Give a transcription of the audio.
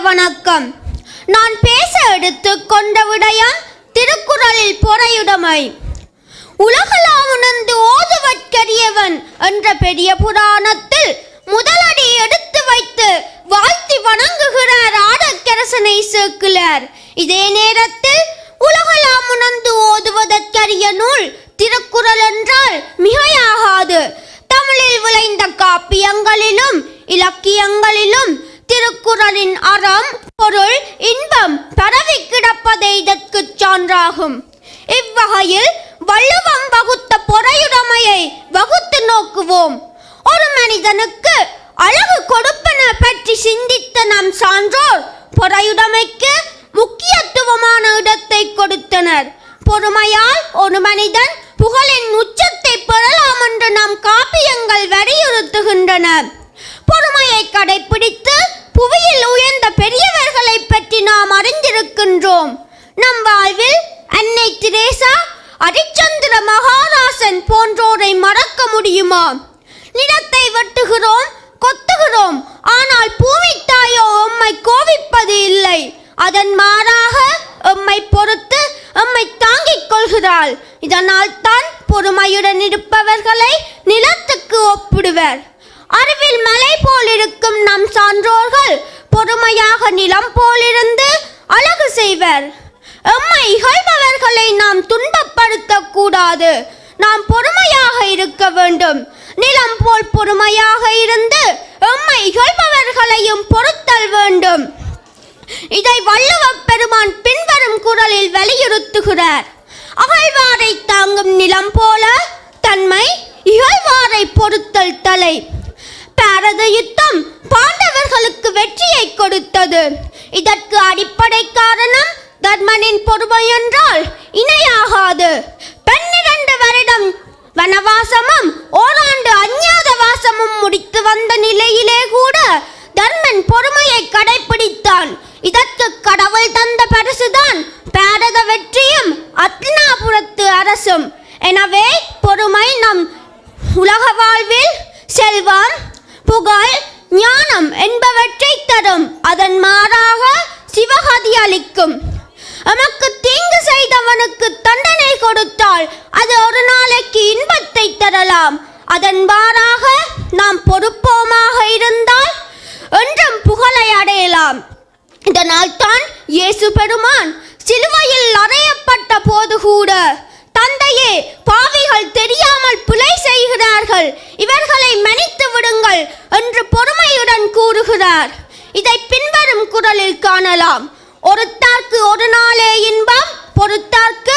வணக்கம். நான் பேச எடுத்து கொண்ட விடயம் திருக்குறளில் பொறையுடைமை. உலகலாம் உணர்ந்து ஓதுவற்கரியவன் என்ற பெரிய புராணத்தில் முதலடி எடுத்து வைத்து வாழ்த்தி வணங்குகிறார் ஆடக்கரசனை சேர்க்கிறார் இதே நேரத்தில் உலகலாம் உணர்ந்து ஓதுவதற்கரிய நூல் திருக்குறள் என்றால் மிகையாகாது. தமிழில் விளைந்த காப்பியங்களிலும் இலக்கியங்களிலும் திருக்குறளின் அறம் பொருள் இன்பம் பரவி கிடப்பதே இதற்கு சான்றாகும். இவ்வகையில் வள்ளுவம் வகுத்த பொறையுடைமையை வகுத்து நோக்குவோம். ஒரு மனிதனுக்கு அழகு கொடுப்பன பற்றி சிந்தித்த நம் சான்றோர் பொறையுடைமைக்கு முக்கியத்துவமான இடத்தை கொடுத்தனர். பொறுமையால் ஒரு மனிதன் புகழின் உச்சத்தை பெறலாம் என்று நம் காப்பியங்கள் வலியுறுத்துகின்றன. பொறுமையை கடைபிடித்து புவியில் உயர்ந்த பெரியவர்களை பற்றி நாம் அறிந்திருக்கின்றோம் நம் வாழ்வில் அன்னை அரிச்சந்திர மகாராசன் போன்றோரை மறக்க முடியுமா? நிலத்தை வெட்டுகிறோம் கொத்துகிறோம். ஆனால் பூமி தாயோ கோவிப்பது இல்லை. அதன் மாறாக எம்மை பொறுத்து எம்மை தாங்கிக் கொள்கிறாள். இதனால் தான் பொறுமையுடன் இருப்பவர்களை நிலத்துக்கு ஒப்பிடுவர். அறிவில் மலை போல் இருக்கும் நம் சான்றோர்கள் பொறுமையாக நிலம் போலிருந்து அழகு செய்வர். இகழ்பவர்களை நாம் துன்பப்படுத்த கூடாது நாம் பொறுமையாக இருக்க வேண்டும். நிலம் போல் பொறுமையாக இருந்து எம்மை இகழ்பவர்களையும் பொறுத்தல் வேண்டும். இதை வள்ளுவப் பெருமான் பின்வரும் குரலில் வலியுறுத்துகிறார். அகழ்வாரை தாங்கும் நிலம் போல தன்மை இகழ்வாரை பொறுத்தல் தலை. பாரத யுத்தம் பாண்டவர்களுக்கு வெற்றியை கொடுத்தது. இதற்கு அடிப்படை காரணம் தர்மனின் பொறுமை என்றால் இணையாகாது. பன்னிரண்டு வருடம் வனவாசமும் ஓராண்டு அஞ்ஞாத வாசமும் முடித்து வந்த நிலையிலே கூட தர்மன் பொறுமையை கடைபிடித்தான் இதற்கு கடவுள் தந்த பரிசுதான் பாரத வெற்றியும் அத்னாபுரத்து அரசும். எனவே பொறுமை நம் உலக வாழ்வில் செல்வம் புகழ் ஞானம் என்பவற்றை தரும். அதன் மாறாக சிவகதி அளிக்கும். எமக்கு தீங்கு செய்தவனுக்கு தண்டனை கொடுத்தால் அது ஒரு நாளைக்கு இன்பத்தை தரலாம். அதன் மாறாக நாம் பொறுப்போமாக இருந்தால் என்றும் புகழை அடையலாம். இதனால் தான் இயேசு பெருமான் சிலுவையில் அறையப்பட்ட போது கூட தந்தையே பாவிகள் தெரியாமல் பிழை செய்கிறார்கள். இவர்களை மன்னித்து விடுங்கள் என்று பொறுமையுடன் கூறுகிறார். இதை பின்வரும் குரலில் காணலாம். ஒருத்தார்க்கு ஒரு நாளே இன்பம் பொறுத்தார்க்கு